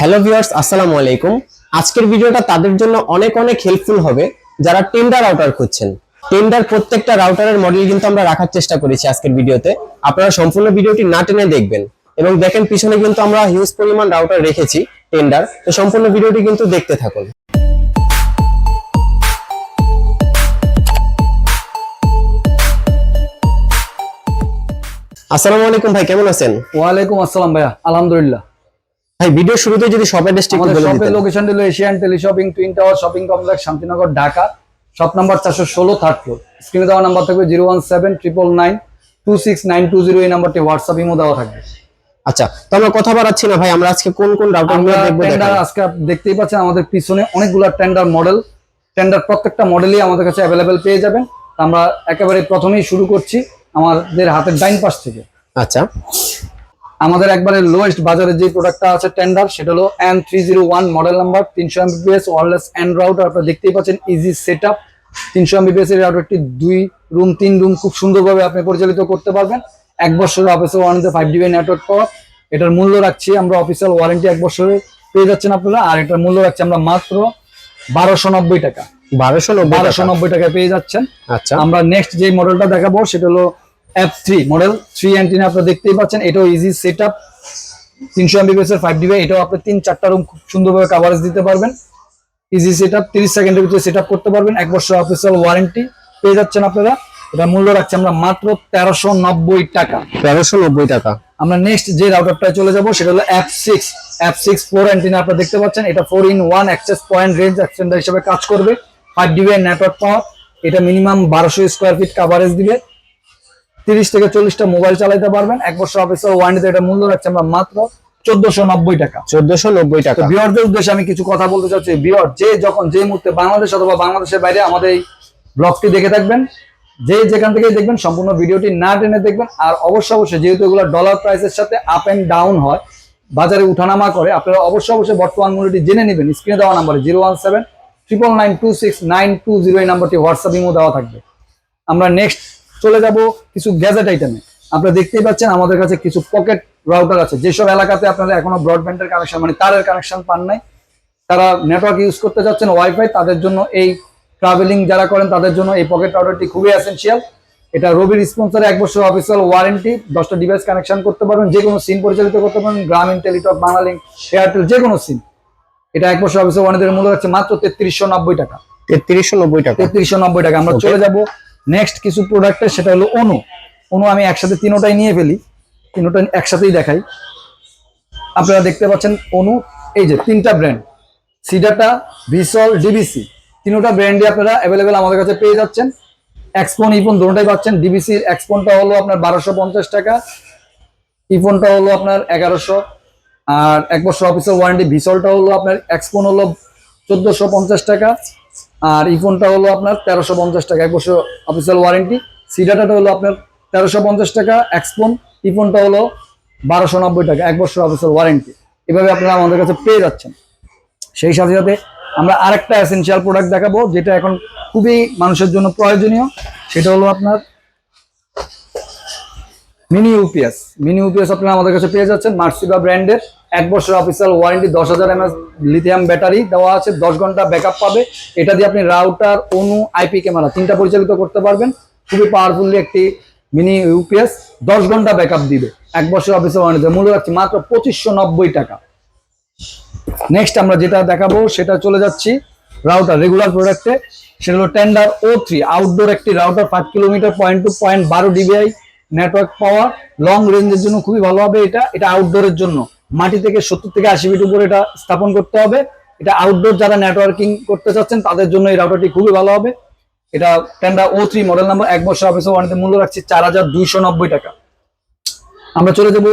Hello viewers, আসসালামু আলাইকুম। আজকের ভিডিওটা তাদের জন্য অনেক অনেক হেল্পফুল হবে যারা টেন্ডার রাউটার খুঁজছেন। টেন্ডার প্রত্যেকটা রাউটারের মডেল কিন্তু আমরা রাখার চেষ্টা করেছি আজকের ভিডিওতে। আপনারা সম্পূর্ণ ভিডিওটি না টেনে দেখবেন। এবং দেখেন, পিছনে কিন্তু আমরা হিউজ পরিমাণ রাউটার রেখেছি টেন্ডার তো সম্পূর্ণ ভিডিওটি কিন্তু দেখতে থাকুন। আসসালামু আলাইকুম ভাই, কেমন আছেন? ওয়ালাইকুম আসসালাম ভাইয়া, আলহামদুলিল্লাহ। ভাই ভিডিও শুরুতে যদি সব অ্যাড্রেসটি একটু আমাদের বলে দিতেন। লোকেশন হলো Asian teleshopping twin tower shopping complex Shantinagar Dhaka. Shop number চারশো ষোলো থার্ড ফ্লোর স্ক্রিনে দেওয়া নাম্বার থাকবে zero one seven triple nine two six nine two zero এই নাম্বারটি হোয়াটসঅ্যাপ ইমো দেওয়া থাকবে। আচ্ছা তো আমরা কথা বাড়াচ্ছি না ভাই আমরা আজকে কোন কোন রাউটারগুলো আমরা টেন্ডার আজকে আপনি দেখতেই পাচ্ছেন আমাদের পিছনে অনেকগুলো টেন্ডার মডেল টেন্ডার প্রত্যেকটা মডেলই আমাদের কাছে অ্যাভেলেবেল পেয়ে যাবেন। আমরা একেবারে প্রথমেই শুরু করছি আমাদের হাতের ডাইন পাশ থেকে। আচ্ছা। আমাদের একবারে লোয়েস্ট বাজারে যে প্রোডাক্টটা আছে টেন্ডার সেটা হলো N three zero one model number তিনশো এমবিপিএস ওয়ারলেস এন্ড রাউটার আপনারা দেখতেই পাচ্ছেন ইজি সেট আপ তিনশো এমবিপিএস এর রাউটারটি দুই রুম তিন রুম খুব সুন্দরভাবে আপনি পরিচালিত করতে পারবেন। এক বছরের official warranty five dB network power এটার মূল্য রাখছি আমরা অফিসিয়াল ওয়ারেন্টি এক বছরে পেয়ে যাচ্ছেন আপনারা আর এটার মূল্য রাখছি আমরা মাত্র বারোশো নব্বই টাকা। বারোশো বারোশো নব্বই টাকায় পেয়ে যাচ্ছেন। আচ্ছা। আমরা নেক্সট যে মডেলটা দেখাবো সেটা হলো F three model three antenna আপনারা দেখতেই পাচ্ছেন এটাও ইজি সেট আপ তিনশো এমবিপিএস এর ফাইভ ডিবি এটাও আপনি তিন চারটা রুম খুব সুন্দরভাবে কাভারেজ দিতে পারবেন। ইজি সেট আপ তিরিশ সেকেন্ডের ভিতরে সেট আপ করতে পারবেন। এক বছর অফিসিয়াল ওয়ারেন্টি পেয়ে যাচ্ছেন আপনারা। এটা মূল্য রাখছি আমরা মাত্র তেরোশো নব্বই টাকা। তেরোশো নব্বই টাকা। আমরা নেক্সট যে রাউটারটায় চলে যাব সেটা হলো app six app six four antenna আপনারা দেখতে পাচ্ছেন এটা four in one access point range extender হিসেবে কাজ করবে। ফাইভ ডিবি নেটওয়ার্ক পাওয়ার এটা মিনিমাম বারোশো স্কোয়ার ফিট কাভারেজ দিবে। তিরিশ থেকে চল্লিশটা মোবাইল চালাইতে পারবেন। এক বছর অফিসের ওয়ারেন্টিতে এটা মূল্য রাখছে আমরা মাত্র চোদ্দশো নব্বই টাকা। চোদ্দশো নব্বই টাকা। বিয়ারদের উদ্দেশ্যে আমি কিছু কথা বলতে চাচ্ছি। বিয়ার যে যখন যে মুহূর্তে বাংলাদেশ অথবা বাংলাদেশের বাইরে আমাদের এই ব্লগটি দেখে থাকবেন যে যেখান থেকে দেখবেন সম্পূর্ণ ভিডিওটি না টেনে দেখবেন। আর অবশ্যই অবশ্যই যেহেতু এগুলো ডলার প্রাইসের সাথে আপ এন্ড ডাউন হয় বাজারে উঠানামা করে আপনারা অবশ্যই অবশ্যই বর্তমান মূল্যটি জেনে নেবেন। স্ক্রিনে দেওয়া নাম্বারে zero one seven triple nine two six nine two zero এই নাম্বারটি হোয়াটসঅ্যাপ ইমো দেওয়া থাকবে। আমরা নেক্সট চলে যাব কিছু গ্যাজেট আইটেমে আপনারা দেখতেই পাচ্ছেন আমাদের কাছে কিছু পকেট রাউটার আছে। যেসব এলাকাতে আপনারা এখনও ব্রডব্যান্ডের কানেকশন মানে তারের কানেকশন পান নাই তারা নেটওয়ার্ক ইউজ করতে যাচ্ছেন ওয়াইফাই তাদের জন্য এই ট্রাভেলিং যারা করেন তাদের জন্য এই পকেট রাউটারটি খুবই এসেন্সিয়াল এটা রবির স্পন্সরে এক বছর অফিসিয়াল ওয়ারেন্টি দশটা ডিভাইস কানেকশন করতে পারবেন যে কোনো সিম পরিচালিত করতে পারবেন গ্রামীণ টেলিটক বাংলালিঙ্ক এয়ারটেল যে কোনো সিম এটা এক বছর অফিসিয়াল ওয়ারেন্টির মূল্য হচ্ছে মাত্র তেত্রিশশো নব্বই টাকা। তেত্রিশশো নব্বই টাকা। তেত্রিশশো নব্বই টাকা। আমরা চলে যাব নেক্সট কিছু প্রোডাক্টের সেটা হলো অনু অনু আমি একসাথে তিনোটাই নিয়ে ফেলি। তিনোটা একসাথেই দেখাই। আপনারা দেখতে পাচ্ছেন অনু এই যে তিনটা ব্র্যান্ড সিডাটা ভিসল ডিবিসি তিনোটা ব্র্যান্ডই আপনারা অ্যাভেলেবেল আমাদের কাছে পেয়ে যাচ্ছেন। এক্সপন ইফোন দুটোটাই পাচ্ছেন। ডিবিসির এক্সপোনটা হলো আপনার বারোশো পঞ্চাশ টাকা। ইফোনটা হলো আপনার এগারোশো। আর এক বছর অফিসের ওয়ারেন্টি ভিসলটা হলো আপনার এক্সপোন হলো চোদ্দোশো পঞ্চাশ টাকা। আর ইফোনটা হলো আপনার তেরোশো পঞ্চাশ টাকা। এক বছর অফিসিয়াল ওয়ারেন্টি সিডাটাটা হলো আপনার তেরোশো পঞ্চাশ টাকা। এক্সপন ইফোনটা হলো বারোশো নব্বই টাকা। এক বছর অফিসিয়াল ওয়ারেন্টি এভাবে আপনারা আমাদের কাছে পেয়ে যাচ্ছেন। সেই সাথে সাথে আমরা আরেকটা এসেনশিয়াল প্রোডাক্ট দেখাবো, যেটা এখন খুবই মানুষের জন্য প্রয়োজনীয়। সেটা হলো আপনার মিনি ইউপিএস মিনি ইউপিএস আপনারা আমাদের কাছে পেয়ে যাচ্ছেন মার্সিবা ব্র্যান্ডের এক বছর অফিসিয়াল ওয়ারেন্টি দশ হাজার এমএস লিথিয়াম ব্যাটারি দেওয়া আছে, দশ ঘণ্টা ব্যাকআপ পাবে। এটা দিয়ে আপনি রাউটার অনু আইপি ক্যামেরা তিনটা পরিচালিত করতে পারবেন। খুবই পাওয়ারফুলি একটি মিনি ইউপিএস দশ ঘণ্টা ব্যাকআপ দিবে। এক বছর অফিসিয়াল ওয়ারেন্টি মূল্য রাখছি মাত্র পঁচিশশো নব্বই টাকা। নেক্সট আমরা যেটা দেখাবো, সেটা চলে যাচ্ছি রাউটার রেগুলার প্রোডাক্টে সেটা হলো টেন্ডার ও থ্রি আউটডোর একটি router five kilometre point to point বারো ডিবিআই নেটওয়ার্ক পাওয়ার লং রেঞ্জের জন্য খুবই ভালো হবে এটা। এটা আউটডোরের জন্য। মাটি থেকে সত্তর থেকে আশি ফিট উপরে এটা স্থাপন করতে হবে। এটা আউটডোর যারা নেটওয়ার্কিং করতে চাচ্ছেন, তাদের জন্য এই রাউটারটি খুবই ভালো হবে। এটা Tenda O three model number এক বছর অফিসে ওয়ারেন্টি মূল্য রাখছি চার হাজার দুইশো নব্বই টাকা। আমরা চলে যাব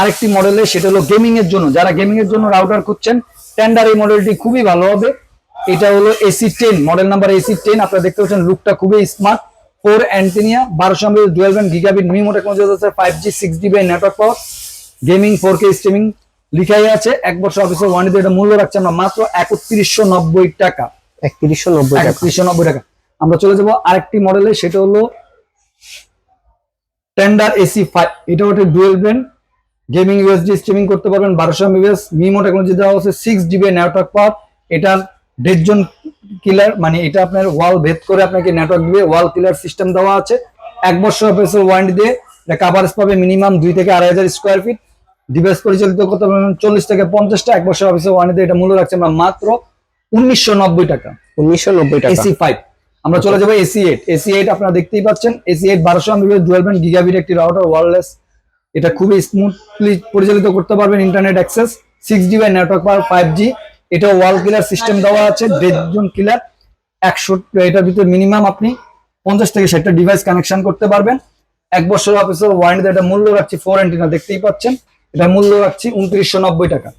আরেকটি মডেলে সেটা হলো গেমিং এর জন্য। যারা গেমিং এর জন্য রাউটার খুঁজছেন টেন্ডার এই মডেলটি খুবই ভালো হবে। এটা হলো AC ten model number AC ten আপনারা দেখতে পাচ্ছেন লুকটা খুবই স্মার্ট ফোর অ্যান্টিনিয়া বারোশো MB dual band gigabit MIMO technology আছে five G six GB network power gaming four K streaming লিখাই আছে। এক বছর অফিসের ওয়ানিতে এটা মূল্য রাখছে আমরা মাত্র একত্রিশশো নব্বই টাকা। একত্রিশশো নব্বই একত্রিশশো নব্বই টাকা। আমরা চলে যাব আরেকটি মডেলে সেটা হলো টেন্ডার এসি ফাইভ এটা হচ্ছে dual brand gaming USD streaming করতে পারবেন বারোশো এমবিএস মিমো টেকনোলজি দেওয়া হচ্ছে সিক্স জিবি নেটওয়ার্ক পাওয়ার এটার দেড় জন কিলার মানে এটা আপনার ওয়াল ভেদ করে আপনাকে নেটওয়ার্ক দিবে ওয়াল কিলার সিস্টেম দেওয়া আছে। এক বছর অফিসের ওয়ারেন্টি দিয়ে এটা কাভারেজ পাবে মিনিমাম দুই থেকে আড়াই হাজার স্কোয়ার ফিট ডিভাইস পরিচালিত করতে পারবেন চল্লিশ থেকে পঞ্চাশটা এক বছর অফিসের ওয়ারেন্টি এটা মূল্য রাখছে আমরা মাত্র উনিশশো নব্বই টাকা। উনিশশো নব্বই টাকা। এসি ফাইভ আমরা চলে যাব এসি এইট এসি এইট আপনারা দেখতেই পাচ্ছেন। এসি এইট বারোশো এমবিএস ডুয়েল ব্যান্ড গিগাবিট একটি রাউটার ওয়ারলেস এটা খুবই স্মুথলি পরিচালিত করতে পারবেন internet access six G by network power five G এটা ওয়াল কিলার সিস্টেম দেওয়া আছে দেড়জন কিলার একশো এটার ভিতরে মিনিমাম আপনি পঞ্চাশ থেকে ষাটটা ডিভাইস কানেকশন করতে পারবেন। এক বছর অফিসের ওয়ারেন্টি এটা মূল্য রাখছি ফোর এন্টিনা দেখতেই পাচ্ছেন। এটা মূল্য রাখছি উনত্রিশশো নব্বই টাকা।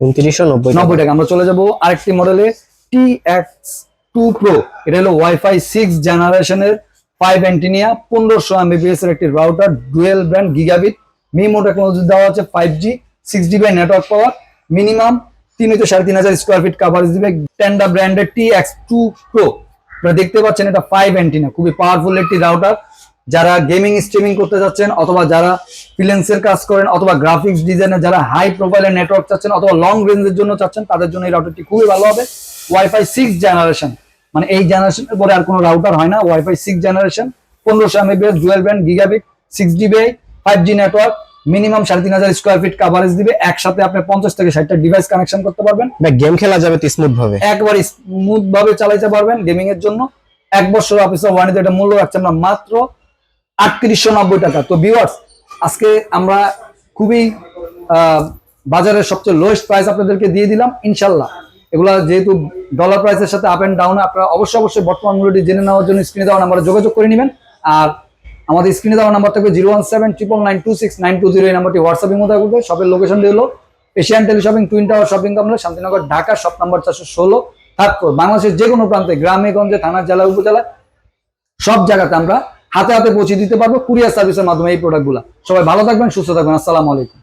উনত্রিশশো নব্বই নব্বই টাকা। আমরা চলে যাব আরেকটি মডেলে টি এক্স টু প্রো এটা হলো ওয়াইফাই সিক্স জেনারেশনের ফাইভ অ্যান্টিনিয়া পনেরোশো এমবিপিএস এর একটি router dual brand gigabit MIMO technology দেওয়া আছে five G six GB network power minimum তিন হতে সাড়ে তিন হাজার স্কোয়ার ফিট কাভারেজ দিবে। টেন্ডা ব্র্যান্ডের টি এক্স টু প্রো আপনারা দেখতে পাচ্ছেন এটা ফাইভ অ্যান্টিনা খুবই পাওয়ারফুল একটি রাউটার যারা গেমিং স্ট্রিমিং করতে যাচ্ছেন অথবা যারা ফ্রিল্যান্সের কাজ করেন অথবা গ্রাফিক্স ডিজাইনের যারা হাই প্রোফাইলের নেটওয়ার্ক চাচ্ছেন অথবা লং রেঞ্জের জন্য চাচ্ছেন, তাদের জন্য এই রাউটারটি খুবই ভালো হবে। ওয়াইফাই সিক্স জেনারেশন মানে এই জেনারেশনের পরে আর কোনো রাউটার হয় না। ওয়াইফাই সিক্স জেনারেশন পনেরোশো MBS dual band gigabit six GB five G network minimum সাড়ে তিন হাজার স্কোয়ার ফিট কাভারেজ দিবে। একসাথে আপনি পঞ্চাশ থেকে ষাটটা ডিভাইস কানেকশন করতে পারবেন। গেম খেলা যাবে স্মুথ ভাবে একবার স্মুথ ভাবে চালাইতে পারবেন গেমিং এর জন্য। এক বছর অফিসের ওয়ারেন্টি এটা মূল্য রাখছে আমরা মাত্র আটত্রিশশো নব্বই টাকা। তো ভিউয়ার্স আজকে আমরা খুবই বাজারের সবচেয়ে লোয়েস্ট প্রাইস আপনাদেরকে দিয়ে দিলাম ইনশাল্লাহ এগুলা যেহেতু ডলার প্রাইসের সাথে আপ এন্ড ডাউন আপনারা অবশ্যই অবশ্যই বর্তমান মূল্যটি জেনে নেওয়ার জন্য স্ক্রিনে দেওয়া নাম্বারে যোগাযোগ করে নেবেন। আর আমাদের স্ক্রিনে দেওয়া নাম্বার থাকবে zero one seven triple nine two six nine two zero এই নাম্বারটি হোয়াটসঅ্যাপের মধ্যে করবে শপের লোকেশনটি হলো Asian tele shopping twin tower shopping complex Shantinagar, Dhaka shop number চারশো ষোলো। তারপর বাংলাদেশের যে কোনো প্রান্তে, গ্রামে, গঞ্জে, থানার, জেলা উপজেলা সব জায়গাতে আমরা হাতে হাতে পৌঁছে দিতে পারব। কুরিয়ার সার্ভিসের মাধ্যমে এই প্রোডাক্টগুলো সবাই ভালো থাকবেন, সুস্থ থাকবেন। আসসালামু আলাইকুম।